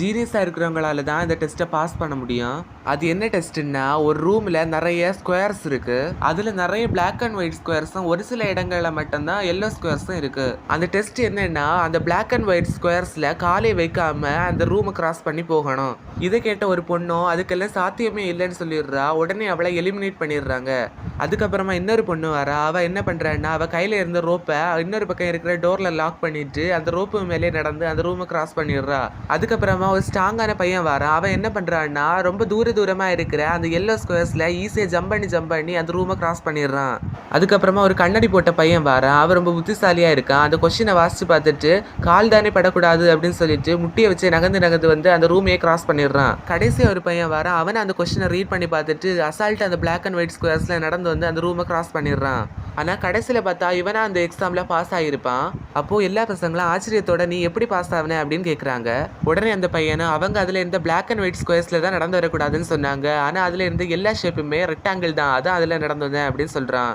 ஜீனியஸாக இருக்கிறவங்களால தான் இந்த டெஸ்ட்டை பாஸ் பண்ண முடியும். அது என்ன டெஸ்ட்டுன்னா ஒரு ரூமில் நிறைய ஸ்கொயர்ஸ் இருக்குது அதில் நிறைய பிளாக் அண்ட் ஒயிட் ஸ்கொயர்ஸும் ஒரு சில இடங்களில் மட்டும்தான் எல்லோ ஸ்கொயர்ஸும் இருக்குது அந்த டெஸ்ட் என்னென்னா அந்த பிளாக் அண்ட் ஒயிட் ஸ்கொயர்ஸில் காலை வைக்காம அந்த ரூமை கிராஸ் பண்ணி போகணும். இதை கேட்ட ஒரு பொண்ணும் அதுக்கெல்லாம் சாத்தியமே இல்லைன்னு சொல்லிடுறா. உடனே அவளை எலிமினேட் பண்ணிடுறாங்க. அதுக்கப்புறமா இன்னொரு பொண்ணு வரா. அவள் என்ன பண்ணுறான்னா அவள் கையில் இருந்த ரோப்பை இன்னொரு பக்கம் இருக்கிற டோரில் லாக் பண்ணிட்டு அந்த ரோப்பு மேலே நடந்து அந்த ரூமை கிராஸ் பண்ணிடுறா. அதுக்கப்புறமா ஒரு ஸ்ட்ராங்கான பையன் வரான். அவன் என்ன பண்ணுறான்னா ரொம்ப தூர தூரமாக இருக்கிற அந்த எல்லோ ஸ்கொயர்ஸில் ஈஸியாக ஜம்ப் பண்ணி ஜம்ப் பண்ணி அந்த ரூமை கிராஸ் பண்ணிடுறான். அதுக்கப்புறமா ஒரு கண்ணாடி போட்ட பையன் வரான். அவன் ரொம்ப புத்திசாலியாக இருக்கான். அந்த கொஷினை வாசித்து பார்த்துட்டு கால் தானே படக்கூடாது அப்படின்னு சொல்லிட்டு முட்டியை வச்சு நகர்ந்து நகர்ந்து வந்து அந்த ரூமையே கிராஸ் பண்ணிடுறான். கடைசியாக ஒரு பையன் வரான். அவனை அந்த கொஷினை ரீட் பண்ணி பார்த்துட்டு அசால்ட் அந்த பிளாக் அண்ட் ஒயிட் ஸ்கொயர்ஸில் நடந்து வந்து அந்த ரூமை கிராஸ் பண்ணிடுறான். ஆனால் கடைசியில் பார்த்தா இவனா அந்த எக்ஸாமில் பாஸ் ஆகியிருப்பான் அப்போது எல்லா பசங்களும் ஆச்சரியத்தோட நீ எப்படி பாஸ் ஆகுன அப்படின்னு கேட்குறாங்க உடனே அந்த பையனும் அவங்க அதில் இருந்த பிளாக் அண்ட் ஒயிட் ஸ்கொயர்ஸில் தான் நடந்து வரக்கூடாதுன்னு சொன்னாங்க. ஆனால் அதில் இருந்து எல்லா ஷேப்புமே ரெக்டாங்கிள் தான். அதான் அதில் நடந்து வந்தேன் அப்படின்னு சொல்கிறான்